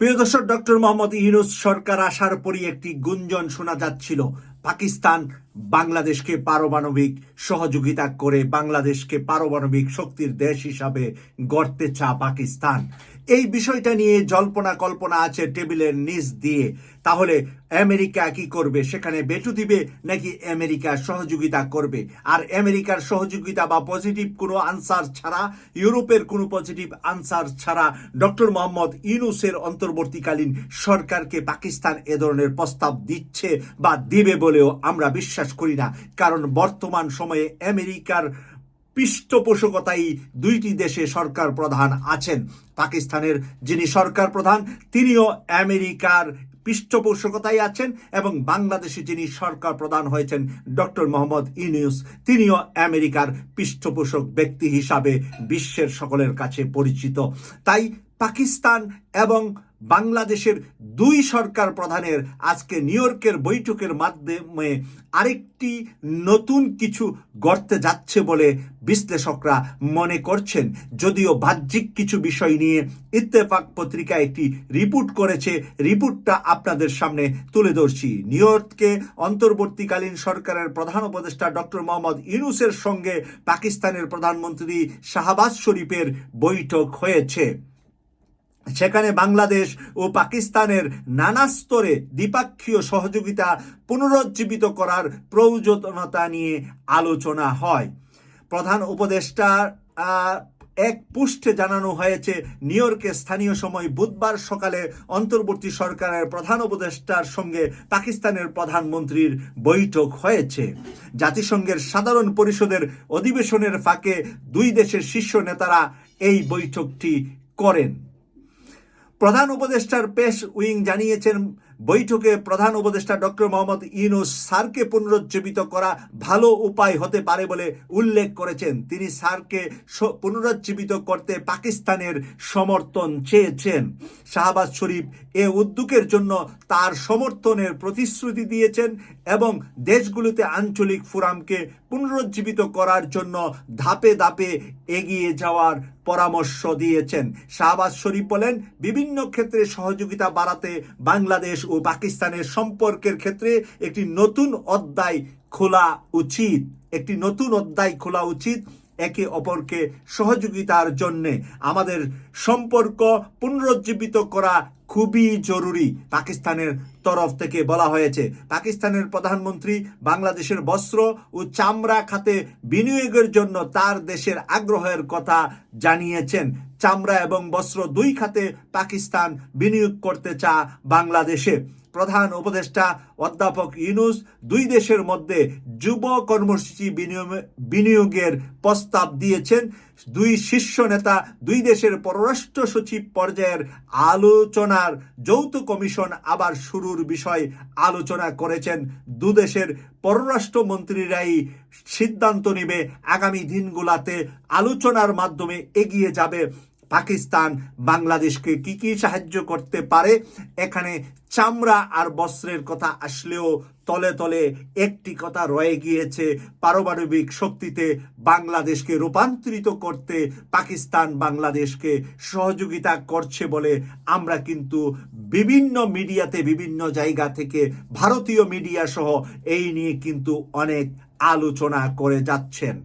প্রিয় দর্শক ডক্টর মোহাম্মদ ইউনুস সরকার আসার পরই একটি গুঞ্জন শোনা যাচ্ছিল। পাকিস্তান বাংলাদেশকে পারমাণবিক সহযোগিতা করে বাংলাদেশকে পারমাণবিক শক্তির দেশ হিসাবে গড়তে চা পাকিস্তান। এই বিষয়টা নিয়ে জল্পনা কল্পনা আছে টেবিলের নিচ দিয়ে। তাহলে আমেরিকা কি করবে? সেখানে বেটু দিবে নাকি আমেরিকা সহযোগিতা করবে? আর আমেরিকার সহযোগিতা বা পজিটিভ কোনো আনসার ছাড়া, ইউরোপের কোনো পজিটিভ আনসার ছাড়া ডক্টর মোহাম্মদ ইউনুসের অন্তর্বর্তীকালীন সরকারকে পাকিস্তান এ ধরনের প্রস্তাব দিচ্ছে বা দিবে বলেও আমরা বিশ্বাস করি না। কারণ বর্তমান সময়ে আমেরিকার পৃষ্ঠপোষকতায় দুইটি দেশে সরকার প্রধান আছেন। পাকিস্তানের যিনি সরকার প্রধান, তিনিও আমেরিকার পৃষ্ঠপোষকতায় আছেন এবং বাংলাদেশে যিনি সরকার প্রধান হয়েছেন ডক্টর মোহাম্মদ ইউনিউস, তিনিও আমেরিকার পৃষ্ঠপোষক ব্যক্তি হিসাবে বিশ্বের সকলের কাছে পরিচিত। তাই পাকিস্তান এবং বাংলাদেশের দুই সরকার প্রধানের আজকে নিউ ইয়র্কের বৈঠকের মাধ্যমে আরেকটি নতুন কিছু গড়তে যাচ্ছে বলে বিশ্লেষকরা মনে করছেন। যদিও বাহ্যিক কিছু বিষয় নিয়ে ইত্তেফাক পত্রিকা একটি রিপোর্ট করেছে। রিপোর্টটা আপনাদের সামনে তুলে ধরছি। নিউ ইয়র্ককে অন্তর্বর্তীকালীন সরকারের প্রধান উপদেষ্টা ডক্টর মোহাম্মদ ইউনুসের সঙ্গে পাকিস্তানের প্রধানমন্ত্রী শাহবাজ শরীফের বৈঠক হয়েছে। সেখানে বাংলাদেশ ও পাকিস্তানের নানা স্তরে দ্বিপাক্ষীয় সহযোগিতা পুনরুজ্জীবিত করার প্রয়োজনীয়তা নিয়ে আলোচনা হয়। প্রধান উপদেষ্টা এক পুষ্টে জানানো হয়েছে, নিউ ইয়র্কে স্থানীয় সময় বুধবার সকালে অন্তর্বর্তী সরকারের প্রধান উপদেষ্টার সঙ্গে পাকিস্তানের প্রধানমন্ত্রীর বৈঠক হয়েছে। জাতিসংঘের সাধারণ পরিষদের অধিবেশনের ফাঁকে দুই দেশের শীর্ষ নেতারা এই বৈঠকটি করেন। প্রধান উপদেষ্টার পেশ উইং জানিয়েছেন, বৈঠকে প্রধান উপদেষ্টা ডক্টর মোহাম্মদ ইউনুস সারকে পুনরুজ্জীবিত করা ভালো উপায় হতে পারে বলে উল্লেখ করেছেন। তিনি সারকে পুনরুজ্জীবিত করতে পাকিস্তানের সমর্থন চেয়েছেন। শাহবাজ শরীফ এ উদ্যোগের জন্য তার সমর্থনের প্রতিশ্রুতি দিয়েছেন এবং দেশগুলোতে আঞ্চলিক ফোরামকে পুনরুজ্জীবিত করার জন্য ধাপে ধাপে এগিয়ে যাওয়ার পরামর্শ দিয়েছেন। শাহবাজ শরীফ বলেন, বিভিন্ন ক্ষেত্রে সহযোগিতা বাড়াতে বাংলাদেশ ও পাকিস্তানের সম্পর্কের ক্ষেত্রে একটি নতুন অধ্যায় খোলা উচিত। একটি নতুন অধ্যায় খোলা উচিত একে অপরকে সহযোগিতার জন্যে। আমাদের সম্পর্ক পুনরুজ্জীবিত করা খুবই জরুরি পাকিস্তানের তরফ থেকে বলা হয়েছে। পাকিস্তানের প্রধানমন্ত্রী বাংলাদেশের বস্ত্র ও চামড়া খাতে বিনিয়োগের জন্য তার দেশের আগ্রহের কথা জানিয়েছেন। চামড়া এবং বস্ত্র দুই খাতে পাকিস্তান বিনিয়োগ করতে চা বাংলাদেশে। প্রধান উপদেষ্টা অধ্যাপক ইউনুস দুই দেশের মধ্যে যুব কর্মসূচি বিনিয়োগ- বিনিয়োগের প্রস্তাব দিয়েছেন। দুই শীর্ষ নেতা দুই দেশের পররাষ্ট্র সচিব পর্যায়ের আলোচনার যৌথ কমিশন আবার শুরুর বিষয় আলোচনা করেছেন। দুদেশের পররাষ্ট্রমন্ত্রীরাই সিদ্ধান্ত নেবে আগামী দিনগুলাতে আলোচনার মাধ্যমে এগিয়ে যাবে। পাকিস্তান বাংলাদেশকে কি কি সাহায্য করতে পারে? এখানে চামড়া আর বস্ত্রের কথা আসলেও তলে তলে একটি কথা রয়ে গিয়েছে। পারমাণবিক শক্তিতে বাংলাদেশকে রূপান্তরিত করতে পাকিস্তান বাংলাদেশকে সহযোগিতা করছে বলে আমরা কিন্তু বিভিন্ন মিডিয়াতে, বিভিন্ন জায়গা থেকে ভারতীয় মিডিয়া সহ এই নিয়ে কিন্তু অনেক আলোচনা করে যাচ্ছেন।